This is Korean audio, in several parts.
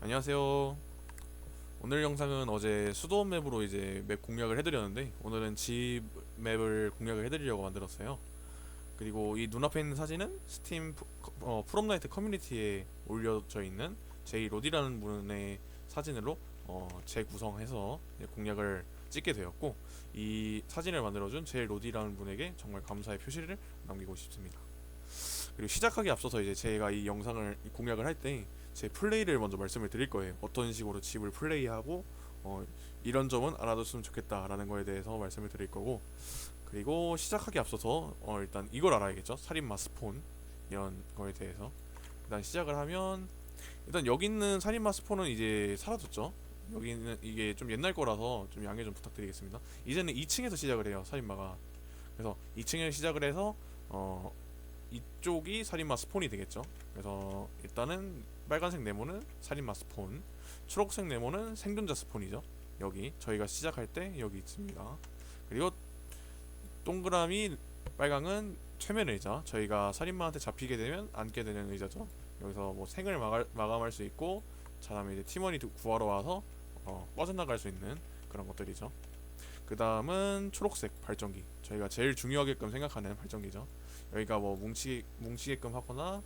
안녕하세요. 오늘 영상은 어제 수도 맵으로 이제 맵 공략을 해드렸는데 오늘은 집 맵을 공략을 해드리려고 만들었어요. 그리고 이 눈앞에 있는 사진은 스팀 프- 어, 프롬나이트 커뮤니티에 올려져 있는 제이 로디라는 분의 사진으로 어, 재구성해서 공략을 찍게 되었고 이 사진을 만들어준 제이 로디라는 분에게 정말 감사의 표시를 남기고 싶습니다. 그리고 시작하기 앞서서 이제 제가 이 영상을 이 공략을 할 때 제 플레이를 먼저 말씀을 드릴 거예요. 어떤 식으로 집을 플레이하고 어, 이런 점은 알아뒀으면 좋겠다라는 거에 대해서 말씀을 드릴 거고 그리고 시작하기 앞서서 어, 일단 이걸 알아야겠죠. 살인마 스폰 이런 거에 대해서 일단 시작을 하면 일단 여기 있는 살인마 스폰은 이제 사라졌죠. 여기는 이게 좀 옛날 거라서 좀 양해 좀 부탁드리겠습니다. 이제는 2층에서 시작을 해요. 살인마가 그래서 2층에 시작을 해서 어 이쪽이 살인마 스폰이 되겠죠. 그래서 일단은 빨간색 네모는 살인마 스폰, 초록색 네모는 생존자 스폰이죠. 여기 저희가 시작할 때 여기 있습니다. 그리고 동그라미 빨강은 최면 의자. 저희가 살인마한테 잡히게 되면 앉게 되는 의자죠. 여기서 뭐 생을 마갈, 마감할 수 있고, 자 다음에 이제 팀원이 구하러 와서 어, 빠져나갈 수 있는 그런 것들이죠. 그 다음은 초록색 발전기. 저희가 제일 중요하게끔 생각하는 발전기죠. 여기가 뭐 뭉치 뭉치게끔 하거나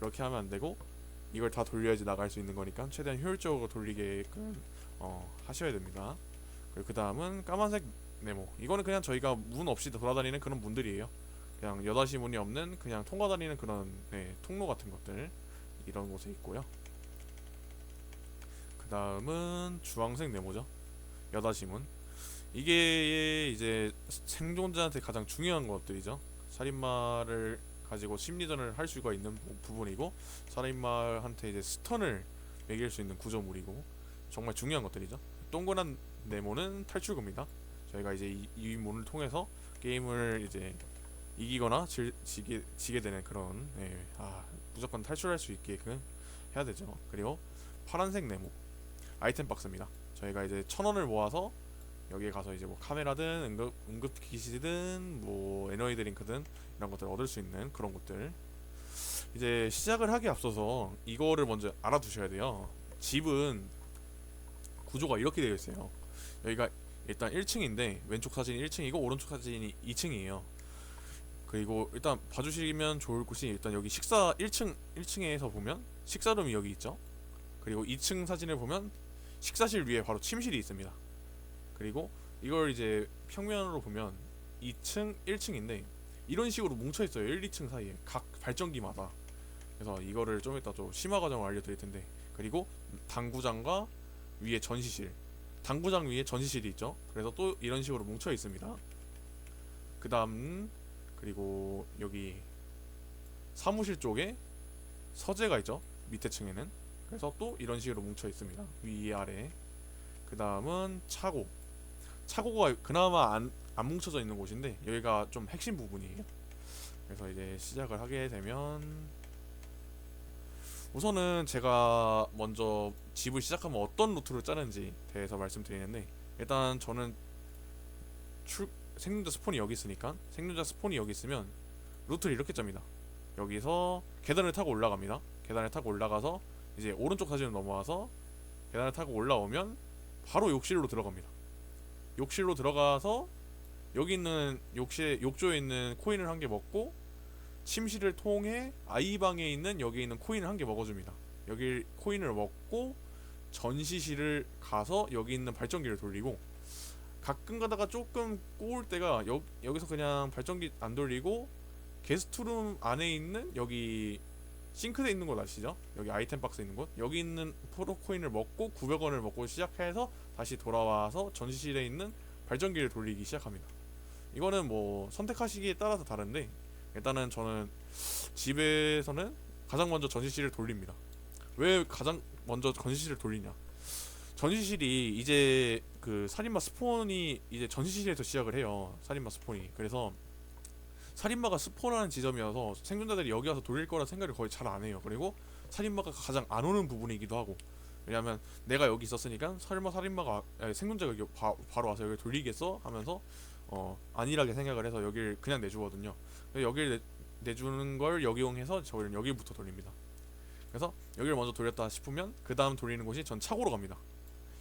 그렇게 하면 안 되고 이걸 다 돌려야지 나갈 수 있는 거니까 최대한 효율적으로 돌리게끔 어, 하셔야 됩니다. 그리고 그 다음은 까만색 네모. 이거는 그냥 저희가 문 없이 돌아다니는 그런 문들이에요. 그냥 여닫이 문이 없는 그냥 통과 다니는 그런 네, 통로 같은 것들 이런 곳에 있고요. 그 다음은 주황색 네모죠. 여닫이 문. 이게 이제 생존자한테 가장 중요한 것들이죠. 살인마를 가지고 심리전을 할 수가 있는 부- 부분이고 살인마한테 이제 스턴을 매길 수 있는 구조물이고 정말 중요한 것들이죠. 동그란 네모는 탈출구입니다. 저희가 이제 이, 이 문을 통해서 게임을 이제 이기거나 질, 지게, 지게 되는 그런 네, 아 무조건 탈출할 수 있게끔 해야 되죠. 그리고 파란색 네모 아이템 박스입니다. 저희가 이제 천 원을 모아서 여기에 가서 이제 뭐 카메라든 응급 응급 기시든 뭐 에너지 드링크든 이런 것들 을 얻을 수 있는 그런 것들 이제 시작을 하기 앞서서 이거를 먼저 알아두셔야 돼요. 집은 구조가 이렇게 되어 있어요. 여기가 일단 1층인데 왼쪽 사진이 1층이고 오른쪽 사진이 2층이에요. 그리고 일단 봐주시면 좋을 곳이 일단 여기 식사 1층 1층에서 보면 식사룸이 여기 있죠. 그리고 2층 사진을 보면 식사실 위에 바로 침실이 있습니다. 그리고 이걸 이제 평면으로 보면 2층 1층인데 이런 식으로 뭉쳐 있어요. 1, 2층 사이에 각 발전기마다. 그래서 이거를 좀 이따 좀 심화 과정을 알려드릴 텐데 그리고 당구장과 위에 전시실, 당구장 위에 전시실이 있죠. 그래서 또 이런 식으로 뭉쳐 있습니다. 그 다음 그리고 여기 사무실 쪽에 서재가 있죠. 밑에 층에는 그래서 또 이런 식으로 뭉쳐 있습니다. 위 아래. 그 다음은 차고. 차고가 그나마 안, 안 뭉쳐져 있는 곳인데 여기가 좀 핵심 부분이에요. 그래서 이제 시작을 하게 되면 우선은 제가 먼저 집을 시작하면 어떤 루트를 짜는지 대해서 말씀드리는데 일단 저는 출 생존자 스폰이 여기 있으니까 생존자 스폰이 여기 있으면 루트를 이렇게 짭니다. 여기서 계단을 타고 올라갑니다. 계단을 타고 올라가서 이제 오른쪽 사진으로 넘어와서 계단을 타고 올라오면 바로 욕실로 들어갑니다. 욕실로 들어가서 여기 있는 욕실 욕조에 있는 코인을 한 개 먹고 침실을 통해 아이 방에 있는 여기 있는 코인을 한 개 먹어줍니다. 여기 코인을 먹고 전시실을 가서 여기 있는 발전기를 돌리고 가끔 가다가 조금 꼬울 때가 여, 여기서 그냥 발전기 안 돌리고 게스트룸 안에 있는 여기 싱크대 있는 곳 아시죠? 여기 아이템 박스 있는 곳 여기 있는 프로 코인을 먹고 900원을 먹고 시작해서 다시 돌아와서 전시실에 있는 발전기를 돌리기 시작합니다. 이거는 뭐 선택하시기에 따라서 다른데 일단은 저는 집에서는 가장 먼저 전시실을 돌립니다. 왜 가장 먼저 전시실을 돌리냐? 전시실이 이제 그 살인마 스폰이 이제 전시실에서 시작을 해요. 살인마 스폰이. 그래서 살인마가 스폰하는 지점이어서 생존자들이 여기 와서 돌릴 거라 생각을 거의 잘 안 해요. 그리고 살인마가 가장 안 오는 부분이기도 하고. 왜냐하면 내가 여기 있었으니까 설마 살인마가 아니, 생존자가 여기 바, 바로 와서 여기 돌리겠어 하면서 어 안일하게 생각을 해서 여기를 그냥 내주거든요. 여기를 내, 내주는 걸 역이용해서 저희는 여기부터 돌립니다. 그래서 여기를 먼저 돌렸다 싶으면 그 다음 돌리는 곳이 전 차고로 갑니다.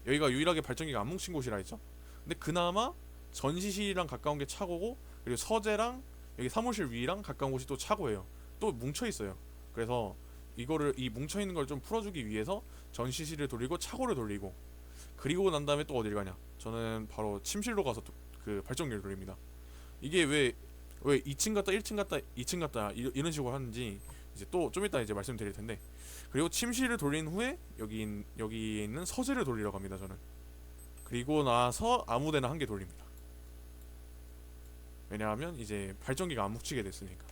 여기가 유일하게 발전기가 안 뭉친 곳이라 했죠. 근데 그나마 전시실이랑 가까운 게 차고고 그리고 서재랑 여기 사무실 위랑 가까운 곳이 또 차고예요. 또 뭉쳐 있어요. 그래서 이거를 이 뭉쳐 있는 걸 좀 풀어주기 위해서 전시실을 돌리고 차고를 돌리고 그리고 난 다음에 또 어딜 가냐? 저는 바로 침실로 가서 또그 발전기를 돌립니다. 이게 왜 왜 2층 갔다 1층 갔다 2층 갔다 이, 이런 식으로 하는지 이제 또 좀 이따 이제 말씀드릴 텐데 그리고 침실을 돌린 후에 여기 있- 여기에 있는 서재를 돌리러 갑니다 저는 그리고 나서 아무데나 한 개 돌립니다 왜냐하면 이제 발전기가 안 묵히게 됐으니까.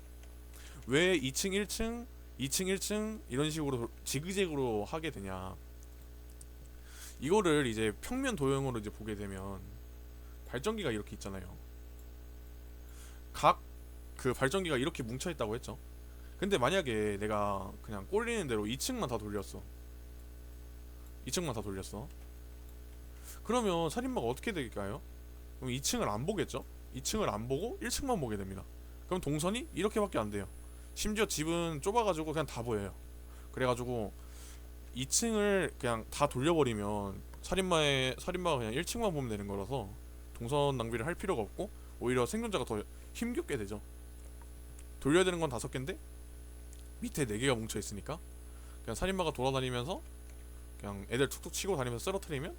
왜 2층 1층 2층 1층 이런 식으로 돌- 지그재그로 하게 되냐? 이거를 이제 평면 도형으로 이제 보게 되면 발전기가 이렇게 있잖아요. 각 그 발전기가 이렇게 뭉쳐 있다고 했죠. 근데 만약에 내가 그냥 꼴리는 대로 2층만 다 돌렸어. 2층만 다 돌렸어. 그러면 살인마가 어떻게 될까요? 그럼 2층을 안 보겠죠? 2층을 안 보고 1층만 보게 됩니다. 그럼 동선이 이렇게밖에 안 돼요. 심지어 집은 좁아가지고 그냥 다 보여요. 그래가지고 2층을 그냥 다 돌려버리면 살인마의 살인마가 그냥 1층만 보면 되는 거라서 동선 낭비를 할 필요가 없고 오히려 생존자가 더 힘겹게 되죠. 돌려야 되는 건 다섯 개인데 밑에 네 개가 뭉쳐 있으니까 그냥 살인마가 돌아다니면서 그냥 애들 툭툭 치고 다니면서 쓰러뜨리면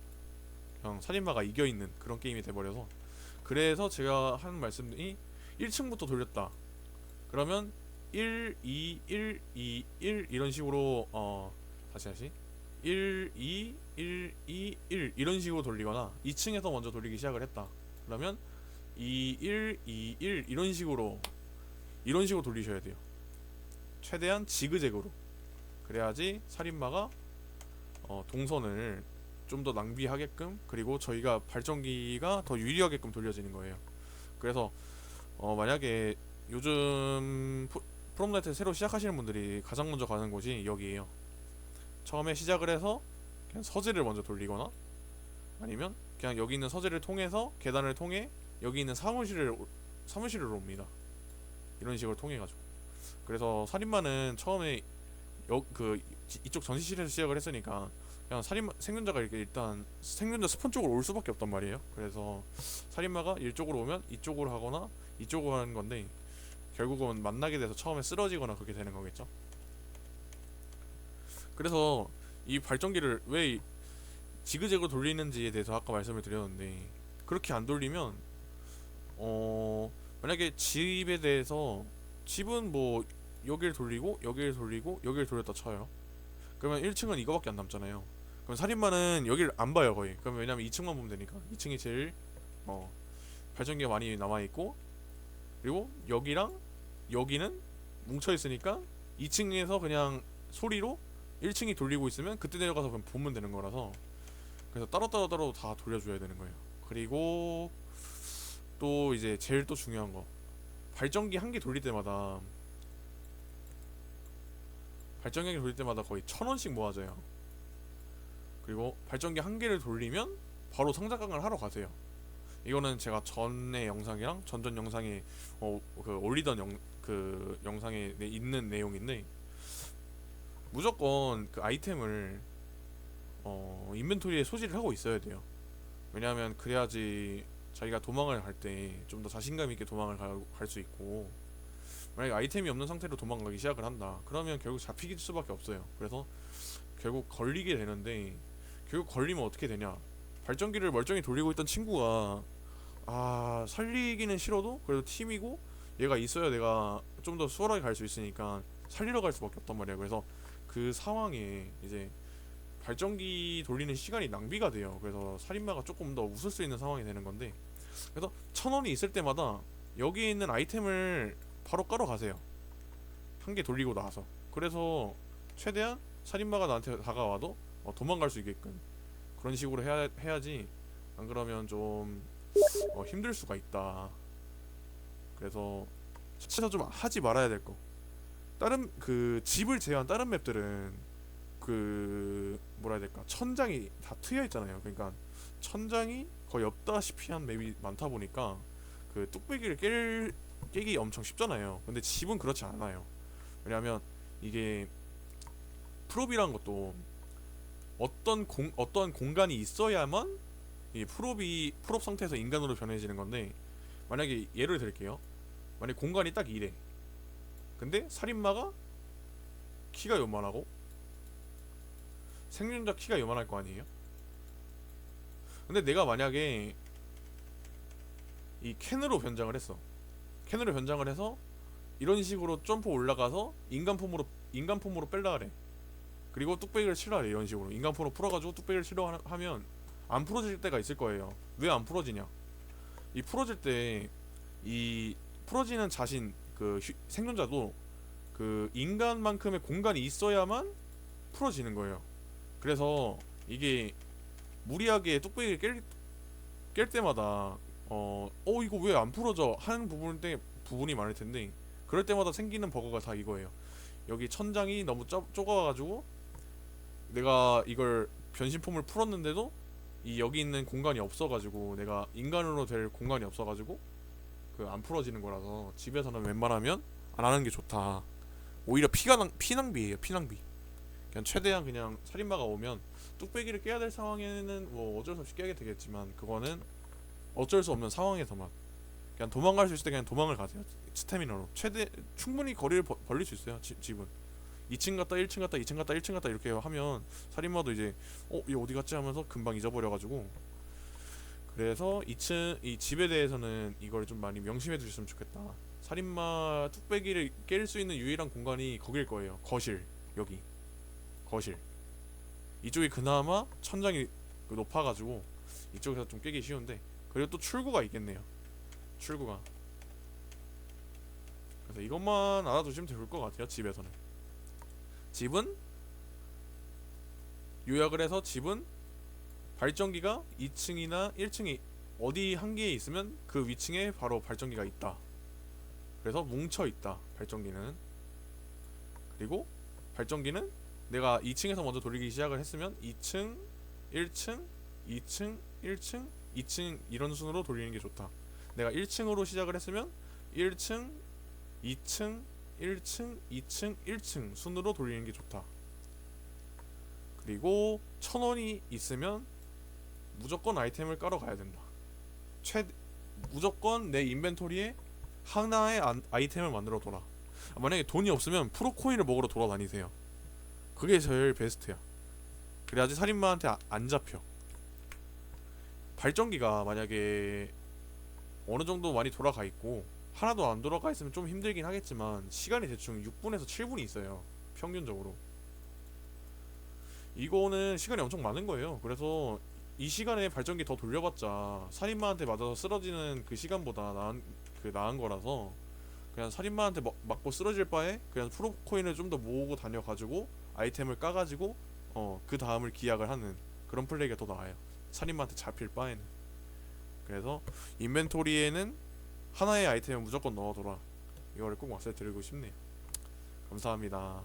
그냥 살인마가 이겨 있는 그런 게임이 돼 버려서 그래서 제가 하는 말씀이 1층부터 돌렸다. 그러면 1 2 1 2 1 이런 식으로 어 다시 다시 1 2 1 2 1 이런 식으로 돌리거나 2층에서 먼저 돌리기 시작을 했다. 그러면 2 1 2 1 이런 식으로 이런 식으로 돌리셔야 돼요. 최대한 지그재그로 그래야지 살인마가 어, 동선을 좀 더 낭비하게끔 그리고 저희가 발전기가 더 유리하게끔 돌려지는 거예요. 그래서 어, 만약에 요즘 프- 프롬나이트 새로 시작하시는 분들이 가장 먼저 가는 곳이 여기에요. 처음에 시작을 해서 그냥 서재를 먼저 돌리거나 아니면 그냥 여기 있는 서재를 통해서 계단을 통해 여기 있는 사무실을 오- 사무실을 옵니다. 이런 식으로 통해 가지고 그래서 살인마는 처음에 여, 그 이- 이쪽 전시실에서 시작을 했으니까 그냥 살인마 생존자가 이렇게 일단 생존자 스폰 쪽으로 올 수밖에 없단 말이에요. 그래서 살인마가 이쪽으로 오면 이쪽으로 하거나 이쪽으로 하는 건데 결국은 만나게 돼서 처음에 쓰러지거나 그렇게 되는 거겠죠. 그래서 이 발전기를 왜 이- 지그재그로 돌리는지에 대해서 아까 말씀을 드렸는데 그렇게 안 돌리면 어 만약에 집에 대해서 집은 뭐 여기를 돌리고 여기를 돌리고 여기를 돌렸다 쳐요. 그러면 1층은 이거밖에 안 남잖아요. 그럼 살인마는 여기를 안 봐요 거의. 그러면 왜냐면 2층만 보면 되니까 2층이 제일 어 발전기가 많이 남아 있고 그리고 여기랑 여기는 뭉쳐 있으니까 2층에서 그냥 소리로 1층이 돌리고 있으면 그때 내려가서 그냥 보면 되는 거라서 그래서 따로따로 따로 다 돌려줘야 되는 거예요. 그리고 또 이제 제일 또 중요한 거 발전기 한 개 돌릴 때마다 발전기 돌릴 때마다 거의 천 원씩 모아져요. 그리고 발전기 한 개를 돌리면 바로 성장강을 하러 가세요. 이거는 제가 전의 영상이랑 전전 영상에 어, 그 올리던 영, 그 영상에 내- 있는 내용인데 무조건 그 아이템을 어, 인벤토리에 소지를 하고 있어야 돼요. 왜냐하면 그래야지 자기가 도망을 갈 때 좀 더 자신감 있게 도망을 갈 수 있고 만약에 아이템이 없는 상태로 도망가기 시작을 한다. 그러면 결국 잡히길 수밖에 없어요. 그래서 결국 걸리게 되는데 결국 걸리면 어떻게 되냐? 발전기를 멀쩡히 돌리고 있던 친구가 아 살리기는 싫어도 그래도 팀이고 얘가 있어야 내가 좀 더 수월하게 갈 수 있으니까 살리러 갈 수밖에 없단 말이야. 그래서 그 상황에 이제 발전기 돌리는 시간이 낭비가 돼요. 그래서 살인마가 조금 더 웃을 수 있는 상황이 되는 건데 그래서 천 원이 있을 때마다 여기에 있는 아이템을 바로 깔아 가세요. 한 개 돌리고 나서 그래서 최대한 살인마가 나한테 다가와도 어, 도망갈 수 있게끔 그런 식으로 해야 해야지 안 그러면 좀 어, 힘들 수가 있다. 그래서 진짜 좀 하지 말아야 될 거. 다른 그 집을 제외한 다른 맵들은 그 뭐라 해야 될까 천장이 다 트여 있잖아요. 그러니까 천장이 거의 없다시피 한 맵이 많다 보니까 그 뚝배기를 깰 깨기 엄청 쉽잖아요. 근데 집은 그렇지 않아요. 왜냐하면 이게 프롭이란 것도 어떤 공 어떤 공간이 있어야만 이 프롭이 프롭 상태에서 인간으로 변해지는 건데 만약에 예를 들게요. 만약 공간이 딱 이래. 근데 살인마가 키가 요만하고 생존자 키가 요만할 거 아니에요? 근데 내가 만약에 이 캔으로 변장을 했어. 캔으로 변장을 해서 이런 식으로 점프 올라가서 인간 폼으로 인간 폼으로 뺄라 그래. 그리고 뚝배기를 치라 그래 이런 식으로 인간 폼으로 풀어가지고 뚝배기를 치려 하- 하면 안 풀어질 때가 있을 거예요. 왜 안 풀어지냐? 이 풀어질 때 이 풀어지는 자신 그 휴- 생존자도 그 인간만큼의 공간이 있어야만 풀어지는 거예요. 그래서 이게 무리하게 뚝배기를 깰, 깰 때마다 어, 어 이거 왜 안 풀어져 하는 부분 때 부분이 많을 텐데 그럴 때마다 생기는 버그가 다 이거예요. 여기 천장이 너무 좁, 좁아가지고 내가 이걸 변신폼을 풀었는데도 이 여기 있는 공간이 없어가지고 내가 인간으로 될 공간이 없어가지고 그 안 풀어지는 거라서 집에서는 웬만하면 안 하는 게 좋다. 오히려 피가 낭, 피낭비예요 피낭비. 그냥 최대한 그냥 살인마가 오면 뚝배기를 깨야 될 상황에는 뭐 어쩔 수 없이 깨게 되겠지만 그거는 어쩔 수 없는 상황에서만 그냥 도망갈 수 있을 때 그냥 도망을 가세요 스태미너로 최대 충분히 거리를 벌- 벌릴 수 있어요 집, 집은 2층 갔다 1층 갔다 2층 갔다 1층 갔다 이렇게 하면 살인마도 이제 어? 얘 어디 갔지 하면서 금방 잊어버려 가지고. 그래서 2층 이 집에 대해서는 이걸 좀 많이 명심해 두셨으면 좋겠다. 살인마 뚝배기를 깰 수 있는 유일한 공간이 거길 거예요. 거실. 여기. 거실. 이쪽이 그나마 천장이 그 높아 가지고 이쪽에서 좀 깨기 쉬운데 그리고 또 출구가 있겠네요. 출구가. 그래서 이것만 알아두시면 좋을 것 같아요 집에서는 집은? 요약을 해서 집은 발전기가 2층이나 1층이 어디 한 개에 있으면 그 위층에 바로 발전기가 있다. 그래서 뭉쳐 있다 발전기는. 그리고 발전기는 내가 2층에서 먼저 돌리기 시작을 했으면 2층, 1층, 2층, 1층, 2층 이런 순으로 돌리는 게 좋다. 내가 1층으로 시작을 했으면 1층, 2층, 1층, 2층, 1층 순으로 돌리는 게 좋다. 그리고 천 원이 있으면 무조건 아이템을 깔아 가야 된다. 최 무조건 내 인벤토리에 하나의 안- 아이템을 만들어 둬라. 만약에 돈이 없으면 프로코인을 먹으러 돌아다니세요. 그게 제일 베스트야. 그래야지 살인마한테 아- 안 잡혀. 발전기가 만약에 어느 정도 많이 돌아가 있고 하나도 안 돌아가 있으면 좀 힘들긴 하겠지만 시간이 대충 6분에서 7분이 있어요. 평균적으로. 이거는 시간이 엄청 많은 거예요. 그래서 이 시간에 발전기 더 돌려봤자 살인마한테 맞아서 쓰러지는 그 시간보다 나은 그 나은 거라서 그냥 살인마한테 먹- 맞고 쓰러질 바에 그냥 프로코인을 좀 더 모으고 다녀가지고 아이템을 까가지고 어 그 다음을 기약을 하는 그런 플레이가 더 나아요. 살인마한테 잡힐 바에는. 그래서 인벤토리에는 하나의 아이템을 무조건 넣어둬라. 이거를 꼭 말씀드리고 싶네요. 감사합니다.